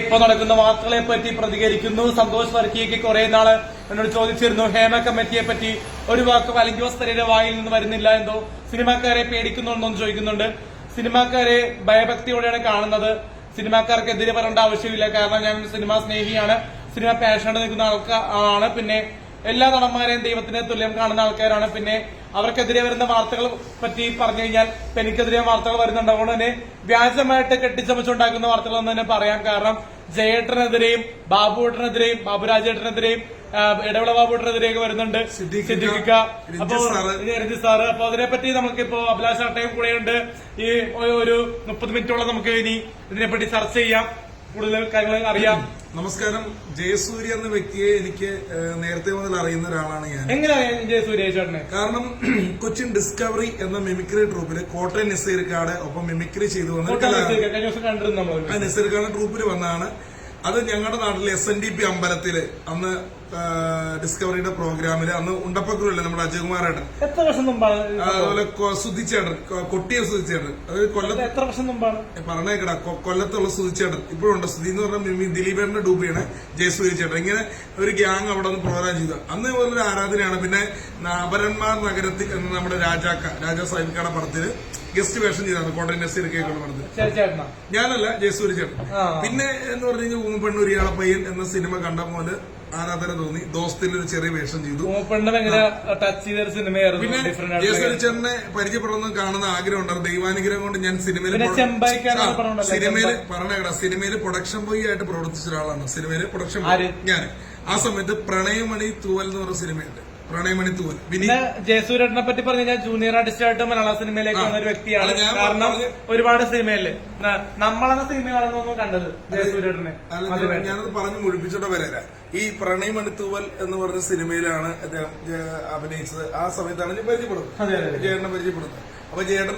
ഇപ്പൊ നടക്കുന്ന വാർത്തകളെ പറ്റി പ്രതികരിക്കുന്നു. സന്തോഷ് വർക്കിയൊക്കെ കുറെ നാൾ എന്നോട് ചോദിച്ചിരുന്നു ഹേമ കമ്മിറ്റിയെ പറ്റി ഒരു വാക്ക് വസ്തരയുടെ വായിൽ നിന്ന് വരുന്നില്ല എന്തോ സിനിമാക്കാരെ പേടിക്കുന്നുണ്ടോ എന്ന് ചോദിക്കുന്നുണ്ട്. സിനിമാക്കാരെ ഭയഭക്തിയോടെയാണ് കാണുന്നത്. സിനിമാക്കാർക്കെതിരെ പറയേണ്ട ആവശ്യമില്ല. കാരണം ഞാൻ സിനിമാ സ്നേഹിയാണ്. സിനിമ പാഷനോട് നിൽക്കുന്ന ആൾക്കാരാണ് പിന്നെ എല്ലാ നടന്മാരെയും ദൈവത്തിന് തുല്യം കാണുന്ന ആൾക്കാരാണ്. പിന്നെ അവർക്കെതിരെ വരുന്ന വാർത്തകൾ പറ്റി പറഞ്ഞു കഴിഞ്ഞാൽ എനിക്കെതിരെ വാർത്തകൾ വരുന്നുണ്ട്. അതുകൊണ്ട് തന്നെ വ്യാജമായിട്ട് കെട്ടിച്ചമച്ചുണ്ടാക്കുന്ന വാർത്തകൾ എന്ന് തന്നെ പറയാം കാരണം ജയേട്ടനെതിരെയും ബാബുവേട്ടനെതിരെയും ബാബുരാജേട്ടനെതിരെയും ഇടവിള ബാബുട്ടനെതിരെയൊക്കെ വരുന്നുണ്ട്. സിദ്ദീഖ് സിദ്ദിഖിക്ക. അപ്പോ. രഞ്ജിത്ത് സാറ്. അപ്പൊ അതിനെപ്പറ്റി നമുക്കിപ്പോ അഭിലാഷ് അട്ടയും കൂടെയുണ്ട്. ഈ ഒരു മുപ്പത് മിനിറ്റോളം നമുക്ക് ഇനി ഇതിനെപ്പറ്റി ചർച്ച ചെയ്യാം. കൂടുതൽ കാര്യങ്ങൾ അറിയാം. നമസ്കാരം. ജയസൂര്യ എന്ന വ്യക്തിയെ എനിക്ക് നേരത്തെ മുതൽ അറിയുന്ന ഒരാളാണ് ഞാൻ. എങ്ങനെയാണ് ജയസൂര്യ ചേട്ടനെ? കാരണം കൊച്ചിൻ ഡിസ്കവറി എന്ന മിമിക്രി ട്രൂപ്പിൽ കോട്ടയം നിസീർക്കാട് ഒപ്പം മിമിക്രി ചെയ്തു വന്ന നിസീർക്കാട് ട്രൂപ്പിൽ വന്നതാണ്. അത് ഞങ്ങളുടെ നാട്ടിലെ എസ് എൻ ഡി പി അമ്പലത്തിൽ അന്ന് ഡിസ്കവറിയുടെ പ്രോഗ്രാമിൽ അന്ന് ഉണ്ടപ്പക്കുറല്ലേ നമ്മുടെ അജയകുമാരേട്ടൻ. എത്ര വർഷം മുമ്പാണ്? അതുപോലെ സുധിച്ചേട്ടൻ കൊട്ടിയ സുധിച്ചേട്ടൻ. അത് കൊല്ലത്ത് എത്ര വർഷം മുമ്പാണ്? പറഞ്ഞേക്കടാ കൊല്ലത്തുള്ള സുധിച്ചേട്ടൻ. ഇപ്പോഴുണ്ട് സുധി എന്ന് പറഞ്ഞാൽ മിമ്മി ദിലീപേട്ടന്റെ ഡൂബിയാണ് ജയസൂര്യ ചേട്ടൻ ഇങ്ങനെ ഒരു ഗ്യാങ് അവിടെ നിന്ന് പ്രോഗ്രാം ചെയ്തു. അന്ന് ഒരു ആരാധനയാണ്. പിന്നെ അപരന്മാർ നഗരത്തിൽ നമ്മുടെ രാജാക്ക രാജാ സാഹിബിക്കാടെ പടത്തിൽ ഗസ്റ്റ് വേഷം ചെയ്താണ് കോട്ടയം നസീർ കേൾക്കണം പറഞ്ഞത് ഞാനല്ല ജയസൂര്യ ചേട്ടൻ. പിന്നെ എന്ന് പറഞ്ഞു കഴിഞ്ഞാൽ ഊമപ്പെണ്ണൂരിയാള പയ്യൻ എന്ന സിനിമ കണ്ട പോലെ ആരാധന തോന്നി. ദോസ്തിൽ ഒരു ചെറിയ വേഷം ചെയ്തു. പിന്നെ ഡിഫറെന്റ് ജയസൂര്യ ചേട്ടനെ പരിചയപ്പെടണമെന്ന് കാണുന്ന ആഗ്രഹം ഉണ്ടായിരുന്നു ദൈവാനുഗ്രഹം കൊണ്ട് ഞാൻ സിനിമയിൽ പിന്നെ പറഞ്ഞ സിനിമയിൽ സിനിമയിൽ പ്രൊഡക്ഷൻ ബോയ് ആയിട്ട് പ്രവർത്തിച്ച ഒരാളാണ്. സിനിമയിൽ പ്രൊഡക്ഷൻ? ഞാൻ ആ സമയത്ത് പ്രണയമണി തൂവൽ എന്ന് പറഞ്ഞ സിനിമയുണ്ട്. പ്രണയമണി തൂവൽ ജയസൂര്യനെ പറ്റി പറഞ്ഞു കഴിഞ്ഞാൽ ജൂനിയർ ആർട്ടിസ്റ്റ് ആയിട്ട് മലയാള സിനിമയിലേക്ക് വന്ന ഒരു വ്യക്തിയാണ്. കാരണം ഒരുപാട് സിനിമയിൽ ന- നമ്മളെന്ന സിനിമയാണെന്നൊന്നും കണ്ടത് ജയസൂരേട്ടനെ ഞാനത് പറഞ്ഞു മുഴിപ്പിച്ചോട്ടെ വരെ. ഈ പ്രണയമണി തൂവൽ എന്ന് പറഞ്ഞ സിനിമയിലാണ് അദ്ദേഹം അഭിനയിച്ചത്. ആ സമയത്താണ് ഞാൻ പരിചയപ്പെടുന്നത്. ജയേട്ടനെ പരിചയപ്പെടുന്നത്. അപ്പൊ ജയേട്ടൻ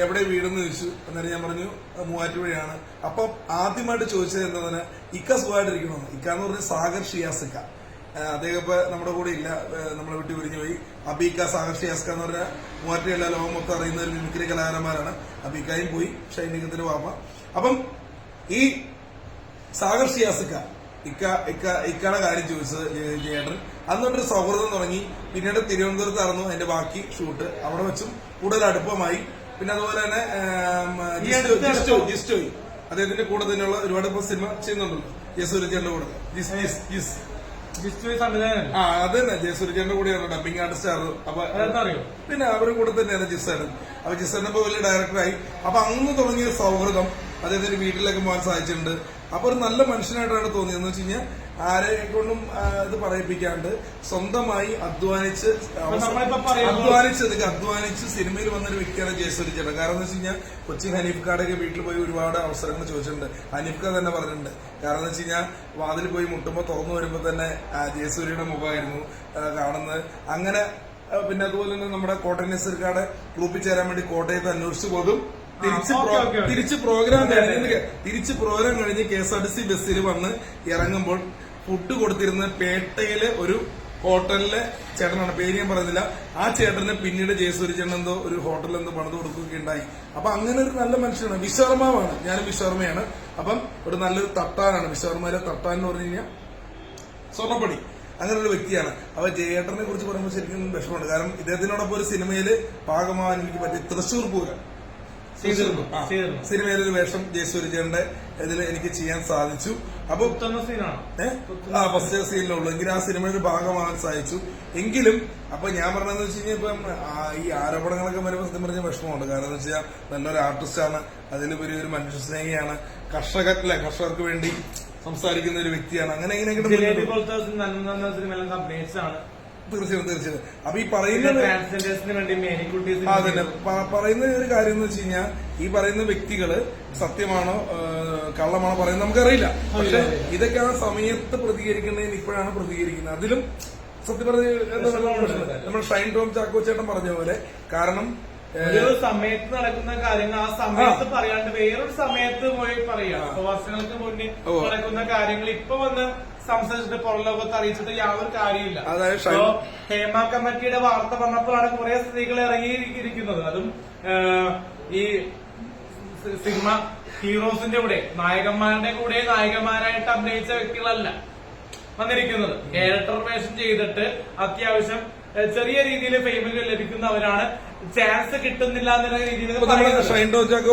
എവിടെ വീടെന്ന് ചോദിച്ചു. അന്നേരം ഞാൻ പറഞ്ഞു "ആ, മൂവാറ്റുപുഴയാണ്. അപ്പൊ ആദ്യമായിട്ട് ചോദിച്ചത് എന്താണ് ഇക്ക സുഖമായിട്ടിരിക്കണമെന്ന് ഇക്ക എന്ന് പറഞ്ഞ സാഗർ ഷിയാസ് ഇക്ക. ആ, അദ്ദേഹം ഇപ്പൊ നമ്മുടെ കൂടെ ഇല്ല. നമ്മളെ വിട്ടു പിരിഞ്ഞു പോയി. അബീക്ക സാഗർ അസ്ക എന്ന് പറഞ്ഞ മൂവാറ്റുപുഴ ലോകം മൊത്തം അറിയുന്ന ഒരു മിമിക്രി കലാകാരന്മാരാണ്. അബീക്കായും പോയി. ഷൈനികത്തിന്റെ വാപ്പ. അപ്പം ഈ സാഗർ അസുക്ക ഇക്ക ഇക്ക ഇക്കയുടെ കാര്യം ചോദിച്ചത് ചേട്ടൻ അന്നൊരു സൗഹൃദം തുടങ്ങി. പിന്നീട് തിരുവനന്തപുരത്ത് ഇറന്നു അതിന്റെ ബാക്കി ഷൂട്ട് അവിടെ വെച്ചും കൂടുതൽ അടുപ്പമായി. പിന്നെ അതുപോലെ തന്നെ ജിസ്റ്റോയി അദ്ദേഹത്തിന്റെ കൂടെ തന്നെയുള്ള ഒരുപാട് ഇപ്പൊ സിനിമ ചെയ്യുന്നുണ്ടല്ലോ. ജയസൂര്യചേട്ടന്റെ കൂടെ. ജിസ് ജിസ് ജിസ്. ആ അത് തന്നെ ജയസൂര്യചേട്ടന്റെ കൂടെയാണ് ഡബിങ് ആർട്ടിസ്റ്റ് ആയിരുന്നു അപ്പൊ പിന്നെ അവരുടെ കൂടെ തന്നെയാണ് ജിസേടൻ അപ്പൊ ജിസേടൻ ഇപ്പൊ വലിയ ഡയറക്ടറായി അപ്പൊ അന്ന് തുടങ്ങിയ സൗഹൃദം അദ്ദേഹത്തിന്റെ വീട്ടിലേക്ക് പോകാൻ സാധിച്ചിട്ടുണ്ട്. അപ്പൊ ഒരു നല്ല മനുഷ്യനായിട്ടാണ് തോന്നിയത്. എന്ന് വെച്ച് കഴിഞ്ഞാൽ ആരെ കൊണ്ടും ഇത് പറയിപ്പിക്കാണ്ട് സ്വന്തമായി അധ്വാനിച്ച് പറയുമ്പോൾ- അധ്വാനിച്ച് ഇതൊക്കെ അധ്വാനിച്ച് സിനിമയിൽ വന്നൊരു വ്യക്തിയാണ് ജയസൂര്യ ചേട്ടൻ. കാരണം എന്ന് വെച്ച് കഴിഞ്ഞാൽ കൊച്ചിൻ ഹനീഫ് കാർഡൊക്കെ വീട്ടിൽ പോയി ഒരുപാട് അവസരങ്ങൾ ചോദിച്ചിട്ടുണ്ട്. ഹനീഫ് കാർ തന്നെ പറഞ്ഞിട്ടുണ്ട്. കാരണം എന്ന് വെച്ച് കഴിഞ്ഞാൽ വാതിൽ പോയി മുട്ടുമ്പോൾ തുറന്നു വരുമ്പോൾ തന്നെ ജയസൂര്യയുടെ മുഖമായിരുന്നു കാണുന്നത്. അങ്ങനെ പിന്നെ അതുപോലെ തന്നെ നമ്മുടെ കോട്ടയം നസീർക്കാട് ഗ്രൂപ്പിൽ ചേരാൻ വേണ്ടി കോട്ടയത്ത് അന്വേഷിച്ചു പോകും തിരിച്ച്. തിരിച്ച് പ്രോഗ്രാം കഴിഞ്ഞ് തിരിച്ച് പ്രോഗ്രാം കഴിഞ്ഞ് K S R T C ബസ്സിൽ വന്ന് ഇറങ്ങുമ്പോൾ ഫുഡ് കൊടുത്തിരുന്ന പേട്ടയിലെ ഒരു ഹോട്ടലിലെ ചേട്ടനാണ്. പേര് ഞാൻ പറയുന്നില്ല ആ ചേട്ടന് പിന്നീട് ജയസൂരി ചേട്ടൻ എന്തോ ഒരു ഹോട്ടലിൽ എന്തോ പണിത് കൊടുക്കുകയൊക്കെ ഉണ്ടായി. അപ്പൊ അങ്ങനെ ഒരു നല്ല മനുഷ്യനാണ്. വിശ്വർമാവാണ്. ഞാനും വിശ്വർമയാണ് അപ്പം ഒരു നല്ലൊരു തട്ടാനാണ്. വിശ്വർമയിലെ തട്ടാൻ എന്ന് പറഞ്ഞു കഴിഞ്ഞാൽ സ്വർണപ്പടി. അങ്ങനെ ഒരു വ്യക്തിയാണ്. അപ്പൊ ജയേട്ടനെ കുറിച്ച് പറയുമ്പോൾ ശരിക്കും വിഷമമുണ്ട്. കാരണം ഇദ്ദേഹത്തിനോടൊപ്പം ഒരു സിനിമയിൽ ഭാഗമാവാൻ എനിക്ക് പറ്റി തൃശൂർ പൂരം. ചെയ്തിരുന്നു. ചെയ്തിരുന്നു. സിനിമയിലൊരു വേഷം ജയസൂര്യചേട്ടന്റെ ഇതിൽ എനിക്ക് ചെയ്യാൻ സാധിച്ചു. അപ്പൊ? ആ ഫസ്റ്റ് സീനിലുള്ളൂ എങ്കിലും ആ സിനിമയുടെ ഭാഗമാകാൻ സാധിച്ചു. എങ്കിലും അപ്പൊ ഞാൻ പറഞ്ഞതെന്ന് വെച്ച് കഴിഞ്ഞാൽ ഇപ്പം ഈ ആരോപണങ്ങളൊക്കെ വരുമ്പോൾ സത്യം പറഞ്ഞ വിഷമമുണ്ട്. കാരണം എന്ന് വെച്ചാൽ നല്ലൊരു ആർട്ടിസ്റ്റാണ് അതിലുപരി ഒരു മനുഷ്യ സ്നേഹിയാണ്. അല്ലെ കർഷകർക്ക് വേണ്ടി സംസാരിക്കുന്ന ഒരു വ്യക്തിയാണ്. അങ്ങനെ ഇങ്ങനെ തീർച്ചയായും തീർച്ചയായും. അപ്പൊ ഈ പറയുന്ന അതന്നെ. പറയുന്ന ഒരു കാര്യം എന്ന് വെച്ച് കഴിഞ്ഞാൽ ഈ പറയുന്ന വ്യക്തികൾ സത്യമാണോ കള്ളമാണോ പറയുന്നത് നമുക്കറിയില്ല. പക്ഷെ ഇതൊക്കെ ആ സമയത്ത് പ്രതികരിക്കുന്നതിന് ഇപ്പോഴാണ് പ്രതികരിക്കുന്നത്. അതിലും സത്യം പറഞ്ഞ എന്താ പറയുക, നമ്മുടെ ഷൈൻ ടോം ചാക്കോ ചേട്ടൻ പറഞ്ഞ പോലെ കാരണം ഒരു സമയത്ത് നടക്കുന്ന കാര്യങ്ങൾ ആ സമയത്ത് പറയാണ്ട് വേറൊരു സമയത്ത് പോയി പറയാം. വർഷങ്ങൾക്ക് മുന്നേ നടക്കുന്ന കാര്യങ്ങൾ ഇപ്പൊ വന്ന് സംസാരിച്ചിട്ട് പുറം ലോകത്ത് അറിയിച്ചിട്ട് യാതൊരു കാര്യമില്ല അപ്പോ ഹേമ കമ്മിറ്റിയുടെ വാർത്ത വന്നപ്പോഴാണ് കുറെ സ്ത്രീകൾ ഇറങ്ങിയിരിക്കുന്നത്. അതും ഈ സി- സിനിമ ഹീറോസിന്റെ കൂടെ നായകന്മാരുടെ കൂടെ നായകന്മാരായിട്ട് അഭിനയിച്ച വ്യക്തികളല്ല വന്നിരിക്കുന്നത്. ക്യാരക്ടർ വേഷം ചെയ്തിട്ട് അത്യാവശ്യം ചെറിയ രീതിയിൽ ഫെയിമുകൾ ലഭിക്കുന്നവരാണ്. ചാൻസ് കിട്ടുന്നില്ല എന്നുള്ള രീതിയിൽ. ഷൈൻ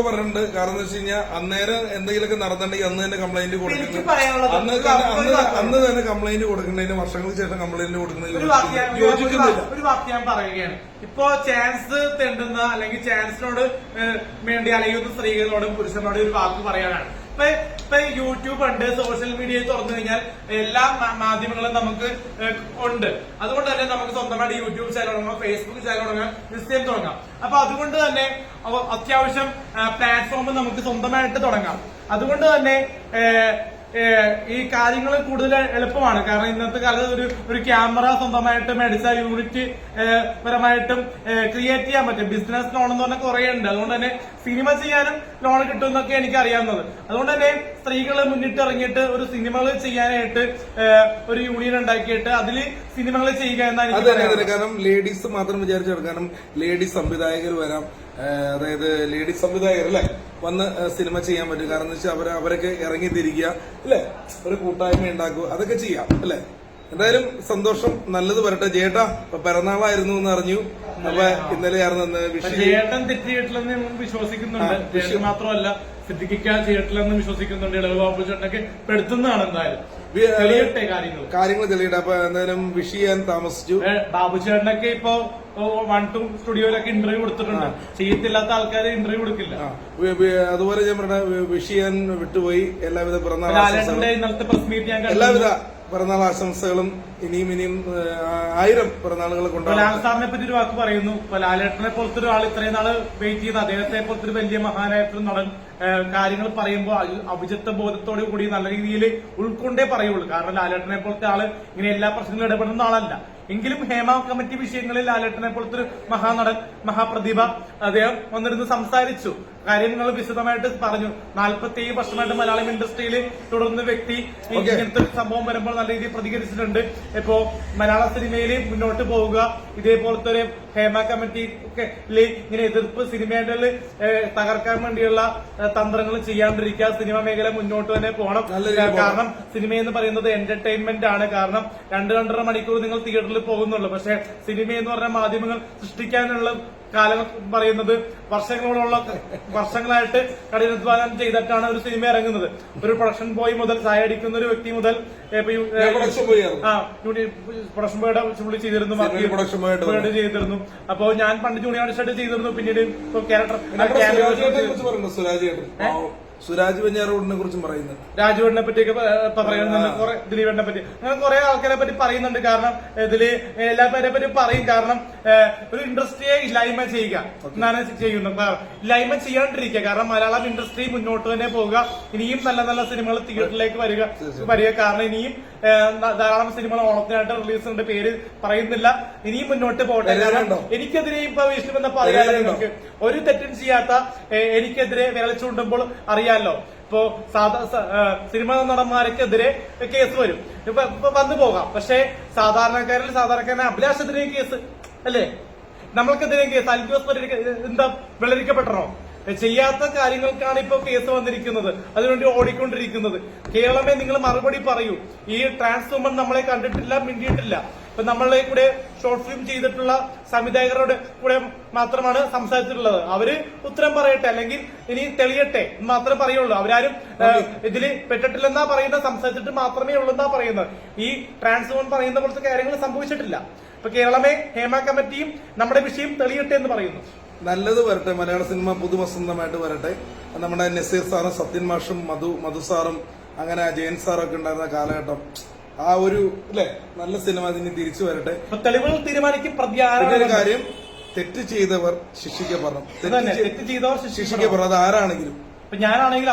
പറഞ്ഞിട്ടുണ്ട്. കാരണം എന്താ വെച്ച് കഴിഞ്ഞാൽ അന്നേരം എന്തെങ്കിലുമൊക്കെ നടന്നിട്ടുണ്ടെങ്കിൽ അന്ന് തന്നെ കംപ്ലൈന്റ് കൊടുക്കുന്നു കൊടുക്കുന്നത് അന്ന് തന്നെ- കംപ്ലൈന്റ് കൊടുക്കുന്നതിന് വർഷങ്ങൾക്ക് ശേഷം കംപ്ലൈന്റ് ഒരു യോജിക്കുന്നില്ല. ഒരു വാക്ക് ഞാൻ പറയുകയാണ്. ഇപ്പോ ചാൻസ് തെണ്ടുന്ന അല്ലെങ്കിൽ ചാൻസിനോട് വേണ്ടി അല്ലെങ്കിൽ സ്ത്രീകളോടും പുരുഷനോടും ഒരു വാക്ക് പറയാനാണ്. ഇപ്പൊ ഇപ്പൊ യൂട്യൂബ് ഉണ്ട് സോഷ്യൽ മീഡിയ തുറന്നു കഴിഞ്ഞാൽ എല്ലാ മാധ്യമങ്ങളും നമുക്ക് ഉണ്ട്. അതുകൊണ്ട് തന്നെ നമുക്ക് സ്വന്തമായിട്ട് യൂട്യൂബ് ചാനൽ തുടങ്ങാം ഫേസ്ബുക്ക് ചാനൽ തുടങ്ങാം ഇൻസ്റ്റയിൽ തുടങ്ങാം. അപ്പൊ അതുകൊണ്ട് തന്നെ അത്യാവശ്യം പ്ലാറ്റ്ഫോം നമുക്ക് സ്വന്തമായിട്ട് തുടങ്ങാം. അതുകൊണ്ട് തന്നെ ഈ കാര്യങ്ങൾ കൂടുതൽ എളുപ്പമാണ്. കാരണം ഇന്നത്തെ കാലത്ത് ഒരു ഒരു ക്യാമറ സ്വന്തമായിട്ട് മേടിച്ച യൂണിറ്റ് പരമായിട്ടും ക്രിയേറ്റ് ചെയ്യാൻ പറ്റും. ബിസിനസ് ലോൺ എന്ന് പറഞ്ഞാൽ കുറെ ഉണ്ട്. അതുകൊണ്ട് തന്നെ സിനിമ ചെയ്യാനും ലോൺ കിട്ടും എന്നൊക്കെ എനിക്ക് അറിയാവുന്നത് അതുകൊണ്ട് തന്നെ സ്ത്രീകൾ മുന്നിട്ട് ഇറങ്ങിയിട്ട് ഒരു സിനിമകൾ ചെയ്യാനായിട്ട് ഒരു യൂണിയൻ ഉണ്ടാക്കിയിട്ട് അതിൽ സിനിമകൾ ചെയ്യുക എന്നാണ് കാരണം ലേഡീസ് മാത്രം വിചാരിച്ചെടുക്കാനും ലേഡീസ് സംവിധായകർ വരാം. അതായത് ലേഡീസ് സംവിധായകർ അല്ലെ വന്ന് സിനിമ ചെയ്യാൻ പറ്റും. കാരണം എന്ന് വെച്ചാൽ അവർ അവരൊക്കെ ഇറങ്ങി തിരിക്കുക അല്ലെ? ഒരു കൂട്ടായ്മ ഉണ്ടാക്കുക അതൊക്കെ ചെയ്യാം അല്ലെ? എന്തായാലും സന്തോഷം. നല്ലത് വരട്ടെ. ജേട്ടാ ഇപ്പൊ പിറന്നാളായിരുന്നു എന്ന് അറിഞ്ഞു. അപ്പൊ ഇന്നലെ ആയിരുന്നു ചേട്ടൻ വിഷു ജേട്ടൻ തെറ്റ് ഞാൻ വിശ്വസിക്കുന്നുണ്ട്. ആ, ജേട്ടൻ മാത്രമല്ല സിദ്ധിക്കാൻ ചെയ്തിട്ടില്ലെന്ന് വിശ്വസിക്കുന്നുണ്ട്. ഇളവ് ബാബു ചേട്ടനൊക്കെ പെടുത്തുന്നതാണ് എന്തായാലും. കാര്യങ്ങൾ തെളിയട്ടെ അപ്പൊ എന്തായാലും വിഷ് ചെയ്യാൻ താമസിച്ചു. ബാബു ചേട്ടനൊക്കെ ഇപ്പൊ വൺ ടു സ്റ്റുഡിയോയിലൊക്കെ ഇന്റർവ്യൂ കൊടുത്തിട്ടുണ്ട്. ചെയ്യത്തില്ലാത്ത ആൾക്കാരെ ഇന്റർവ്യൂ കൊടുക്കില്ല. അതുപോലെ ഞാൻ പറഞ്ഞ വിഷ് ചെയ്യാൻ വിട്ടുപോയി. എല്ലാവിധ ഞാൻ എല്ലാവിധ പിറന്നാൾ ആശംസകളും ഇനിയും ഇനിയും ആയിരം പിറന്നാളുകൾ കൊണ്ടുപോകും സാറിനെ പറ്റി ഒരു വാക്ക് പറയുന്നു. ലാലേട്ടനെ പോലത്തെ ഒരാൾ ഇത്രയും നാൾ വെയിറ്റ് ചെയ്ത് അദ്ദേഹത്തെ പോലത്തെ ഒരു വലിയ മഹാനായിട്ടൊരു നടൻ കാര്യങ്ങൾ പറയുമ്പോൾ അഭിജത്വ ബോധത്തോടു കൂടി നല്ല രീതിയിൽ ഉൾക്കൊണ്ടേ പറയുള്ളൂ. കാരണം ലാലേട്ടനെ പോലത്തെ ആൾ ഇങ്ങനെ എല്ലാ പ്രശ്നങ്ങളും ഇടപെടുന്ന ആളല്ല. എങ്കിലും ഹേമ കമ്മിറ്റി വിഷയങ്ങളിൽ ലാലേട്ടനെ പോലത്തെ ഒരു മഹാനടൻ മഹാപ്രതിഭ അദ്ദേഹം വന്നിരുന്ന് സംസാരിച്ചു. കാര്യങ്ങൾ വിശദമായിട്ട് പറഞ്ഞു. നാൽപ്പത്തി ഏഴ് വർഷമായിട്ട് മലയാളം ഇൻഡസ്ട്രിയിൽ തുടർന്ന് വ്യക്തി ഇങ്ങനത്തെ ഒരു സംഭവം വരുമ്പോൾ നല്ല രീതിയിൽ പ്രതികരിച്ചിട്ടുണ്ട്. ഇപ്പോ മലയാള സിനിമയിൽ മുന്നോട്ട് പോവുക ഇതേപോലത്തെ ഒരു ഹേമ കമ്മിറ്റി ഒക്കെ ഇങ്ങനെ എതിർപ്പ് സിനിമയുടെ തകർക്കാൻ വേണ്ടിയുള്ള തന്ത്രങ്ങൾ ചെയ്യാണ്ടിരിക്കുക സിനിമ മേഖല മുന്നോട്ട് തന്നെ പോകണം. കാരണം സിനിമ എന്ന് പറയുന്നത് എന്റർടൈൻമെന്റ് ആണ്. കാരണം രണ്ട് രണ്ടര മണിക്കൂർ നിങ്ങൾ തിയേറ്ററിൽ പോകുന്നുള്ളൂ. പക്ഷെ സിനിമ എന്ന് പറഞ്ഞ മാധ്യമങ്ങൾ സൃഷ്ടിക്കാനുള്ള കാലം പറയുന്നത് വർഷങ്ങളോളം വർഷങ്ങളായിട്ട് കഠിനാധ്വാനം ചെയ്തിട്ടാണ് ഒരു സിനിമ ഇറങ്ങുന്നത്. ഒരു പ്രൊഡക്ഷൻ ബോയ് മുതൽ സഹായിക്കുന്ന അടിക്കുന്ന ഒരു വ്യക്തി മുതൽ പ്രൊഡക്ഷൻ ബോയുടെ പുള്ളി ചെയ്തിരുന്നു ചെയ്തിരുന്നു. അപ്പൊ ഞാൻ പണ്ട് ജൂനിയർ ആർട്ടിസ്റ്റ് ചെയ്തിരുന്നു പിന്നീട് ഇപ്പൊ ക്യാരക്ടർ സുരാജ് വെഞ്ഞാറോടിനെ കുറിച്ചും പറയുന്നുണ്ട്. രാജുവേടിനെ പറ്റിയൊക്കെ പറയുന്നുണ്ട്. കുറെ ദിലീപിനെ പറ്റി. അങ്ങനെ കുറെ ആൾക്കാരെ പറ്റി പറയുന്നുണ്ട്. കാരണം ഇതിൽ എല്ലാ പേരെ പറ്റി പറയും. കാരണം ഒരു ഇൻഡസ്ട്രിയെ ഇല്ലായ്മ ചെയ്യുക. എന്നാണ് ചെയ്യുന്നത്. ഇല്ലായ്മ ചെയ്യാണ്ടിരിക്കുക. കാരണം മലയാളം ഇൻഡസ്ട്രി മുന്നോട്ട് തന്നെ പോവുക. ഇനിയും നല്ല നല്ല സിനിമകൾ തിയേറ്ററിലേക്ക് വരിക വരിക. കാരണം ഇനിയും ധാരാളം സിനിമകൾ ഓണത്തിനായിട്ട് റിലീസ് ഉണ്ട്. പേര് പറയുന്നില്ല. ഇനിയും മുന്നോട്ട് പോകട്ടെ? എനിക്കെതിരെ ഇപ്പൊ വിഷ്ണു പറയാൻ ഒരു തെറ്റും ചെയ്യാത്ത എനിക്കെതിരെ വിരൽ ചൂണ്ടുമ്പോൾ അറിയാലോ. ഇപ്പോ സാധാ നടന്മാർക്കെതിരെ കേസ് വരും. ഇപ്പൊ ഇപ്പൊ വന്നു പോകാം. പക്ഷേ സാധാരണക്കാരിൽ സാധാരണക്കാരനെ അഭിലാഷത്തിനെയും കേസ് അല്ലേ? നമ്മൾക്കെതിരെ കേസ്. അൽജോസ് എന്താ വിളരിക്കപ്പെട്ടണോ ചെയ്യാത്ത കാര്യങ്ങൾക്കാണ് ഇപ്പൊ കേസ് വന്നിരിക്കുന്നത്. അതിനുവേണ്ടി ഓടിക്കൊണ്ടിരിക്കുന്നത്. കേരളമേ നിങ്ങൾ മറുപടി പറയൂ. ഈ ട്രാൻസ് നമ്മളെ കണ്ടിട്ടില്ല മിണ്ടിയിട്ടില്ല. ഇപ്പൊ നമ്മളെ കൂടെ ഷോർട്ട് ഫിലിം ചെയ്തിട്ടുള്ള സംവിധായകരുടെ കൂടെ മാത്രമാണ് സംസാരിച്ചിട്ടുള്ളത്. അവർ ഉത്തരം പറയട്ടെ അല്ലെങ്കിൽ ഇനി തെളിയട്ടെ എന്ന് മാത്രമേ പറയുള്ളൂ. അവരാരും ഇതിൽ പെട്ടിട്ടില്ലെന്നാ പറയുന്നത് സംസാരിച്ചിട്ട് മാത്രമേ ഉള്ളൂ എന്നാ പറയുന്നത്. ഈ ട്രാൻസ് വുമൺ പറയുന്ന കുറച്ച് കാര്യങ്ങൾ സംഭവിച്ചിട്ടില്ല. ഇപ്പൊ കേരളമേ ഹേമ കമ്മിറ്റിയും നമ്മുടെ വിഷയം തെളിയട്ടെ എന്ന് പറയുന്നു. നല്ലത് വരട്ടെ. മലയാള സിനിമ പുതുവസന്തമായിട്ട് വരട്ടെ. നമ്മുടെ നസീർ സാറും സത്യൻ മാഷും മധു മധു സാറും അങ്ങനെ ജയൻ സാറൊക്കെ ഉണ്ടായിരുന്ന കാലഘട്ടം. ആ ഒരു അല്ലെ? നല്ല സിനിമ ഇനി തിരിച്ചു വരട്ടെ. തെളിവുകൾ തീരുമാനിക്കും പ്രതി പിന്നെ ഒരു ആരാണ് കാര്യം തെറ്റ് ചെയ്തവർ ശിക്ഷിക്കപ്പെടണം. തെറ്റ് ചെയ്തവർ ശിക്ഷിക്കപ്പെടണം. അത് ആരാണെങ്കിലും. ഇപ്പൊ ഞാനാണെങ്കിൽ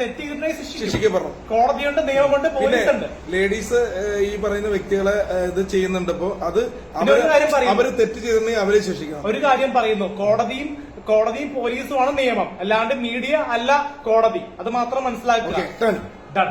തെറ്റ് ചെയ്തിട്ടുണ്ടെങ്കിൽ ശിക്ഷിക്കപ്പെടണം. കോടതിയുണ്ട് നിയമമുണ്ട് പിന്നെ പോലീസ് ഉണ്ട്. ലേഡീസ് ഈ പറയുന്ന വ്യക്തികളെ ഇത് ചെയ്യുന്നുണ്ട് അപ്പോ അത് അവർ തെറ്റ് ചെയ്തിട്ടുണ്ടെങ്കിൽ അവരെ ശിക്ഷിക്കണം. ഒരു കാര്യം പറയുന്നു. കോടതിയും കോടതിയും പോലീസുമാണ് നിയമം. അല്ലാണ്ട് മീഡിയ അല്ല കോടതി. അത് മാത്രം മനസ്സിലാക്കുക. ഡൺ.